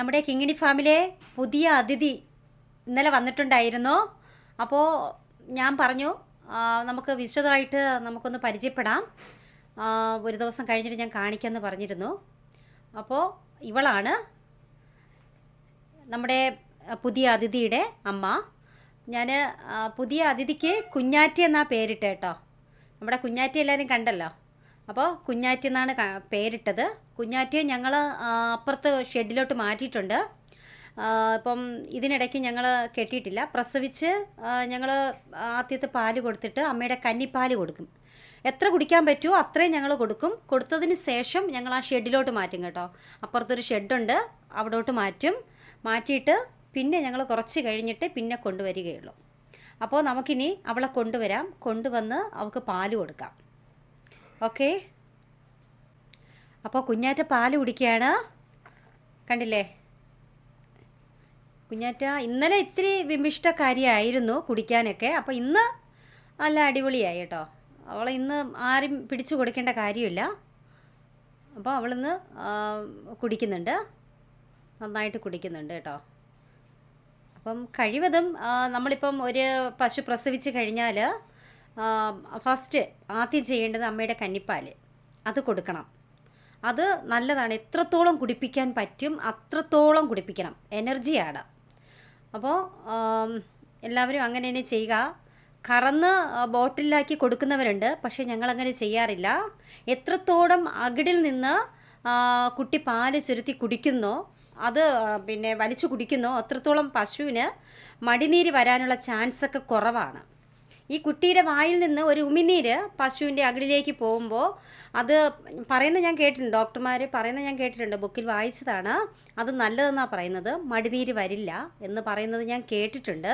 നമ്മുടെ കിങ്ങിണി ഫാമിലെ പുതിയ അതിഥി ഇന്നലെ വന്നിട്ടുണ്ടായിരുന്നു. അപ്പോൾ ഞാൻ പറഞ്ഞു നമുക്ക് വിശദമായിട്ട് നമുക്കൊന്ന് പരിചയപ്പെടാം. ഒരു ദിവസം കഴിഞ്ഞിട്ട് ഞാൻ കാണിക്കാമെന്ന് പറഞ്ഞിരുന്നു. അപ്പോൾ ഇവളാണ് നമ്മുടെ പുതിയ അതിഥിയുടെ അമ്മ. ഞാൻ പുതിയ അതിഥിക്ക് കുഞ്ഞാറ്റി എന്നാ പേരിട്ട് കേട്ടോ നമ്മുടെ കുഞ്ഞാറ്റി എല്ലാവരും കണ്ടല്ലോ? അപ്പോൾ കുഞ്ഞാറ്റി എന്നാണ് പേരിട്ടത്. കുഞ്ഞാറ്റിയെ ഞങ്ങൾ അപ്പുറത്ത് ഷെഡിലോട്ട് മാറ്റിയിട്ടുണ്ട്. ഇപ്പം ഇതിനിടയ്ക്ക് ഞങ്ങൾ കെട്ടിയിട്ടില്ല. പ്രസവിച്ച് ഞങ്ങൾ ആദ്യത്തെ പാൽ കൊടുത്തിട്ട് അമ്മയുടെ കന്നിപ്പാൽ കൊടുക്കും. എത്ര കുടിക്കാൻ പറ്റുമോ അത്രയും ഞങ്ങൾ കൊടുക്കും. കൊടുത്തതിന് ശേഷം ഞങ്ങൾ ആ ഷെഡിലോട്ട് മാറ്റും കേട്ടോ. അപ്പുറത്തൊരു ഷെഡുണ്ട് അവിടോട്ട് മാറ്റും. മാറ്റിയിട്ട് പിന്നെ ഞങ്ങൾ കുറച്ച് കഴിഞ്ഞിട്ട് പിന്നെ കൊണ്ടുവരികയുള്ളൂ. അപ്പോൾ നമുക്കിനി അവളെ കൊണ്ടുവരാം. കൊണ്ടുവന്ന് അവൾക്ക് പാൽ കൊടുക്കാം. ഓക്കെ. അപ്പോൾ കുഞ്ഞാറ്റ പാൽ കുടിക്കുകയാണ്. കണ്ടില്ലേ? കുഞ്ഞാറ്റ ഇന്നലെ ഇത്തിരി വിമിഷ്ടക്കാരിയായിരുന്നു കുടിക്കാനൊക്കെ. അപ്പോൾ ഇന്ന് നല്ല അടിപൊളിയായി കേട്ടോ. അവൾ ഇന്ന് ആരും പിടിച്ചു കൊടുക്കേണ്ട കാര്യമില്ല. അപ്പോൾ അവളിന്ന് കുടിക്കുന്നുണ്ട്. നന്നായിട്ട് കുടിക്കുന്നുണ്ട് കേട്ടോ. അപ്പം കഴിവതും നമ്മളിപ്പം ഒരു പശു പ്രസവിച്ച് കഴിഞ്ഞാൽ ഫസ്റ്റ് ആദ്യം ചെയ്യേണ്ടത് അമ്മയുടെ കന്നിപ്പാൽ. അത് കൊടുക്കണം. അത് നല്ലതാണ്. എത്രത്തോളം കുടിപ്പിക്കാൻ പറ്റും അത്രത്തോളം കുടിപ്പിക്കണം. എനർജിയാണ് അപ്പോൾ എല്ലാവരും അങ്ങനെ തന്നെ ചെയ്യുക. കറന്ന് ബോട്ടിലാക്കി കൊടുക്കുന്നവരുണ്ട്. പക്ഷേ ഞങ്ങളങ്ങനെ ചെയ്യാറില്ല. എത്രത്തോളം അകിടിൽ നിന്ന് കുട്ടി പാൽ ചുരുത്തി കുടിക്കുന്നോ അത് പിന്നെ വലിച്ചു കുടിക്കുന്നോ അത്രത്തോളം പശുവിന് മടിനീര് വരാനുള്ള ചാൻസൊക്കെ കുറവാണ്. ഈ കുട്ടിയുടെ വായിൽ നിന്ന് ഒരു ഉമിനീര് പശുവിന്റെ അകിടിലേക്ക് പോകുമ്പോൾ അത് പറയുന്നത് ഞാൻ കേട്ടിട്ടുണ്ട് ഡോക്ടർമാർ പറയുന്നത് ഞാൻ കേട്ടിട്ടുണ്ട് ബുക്കിൽ വായിച്ചതാണ്. അത് നല്ലതെന്നാണ് പറയുന്നത് മടിനീര് വരില്ല എന്ന് പറയുന്നത് ഞാൻ കേട്ടിട്ടുണ്ട്.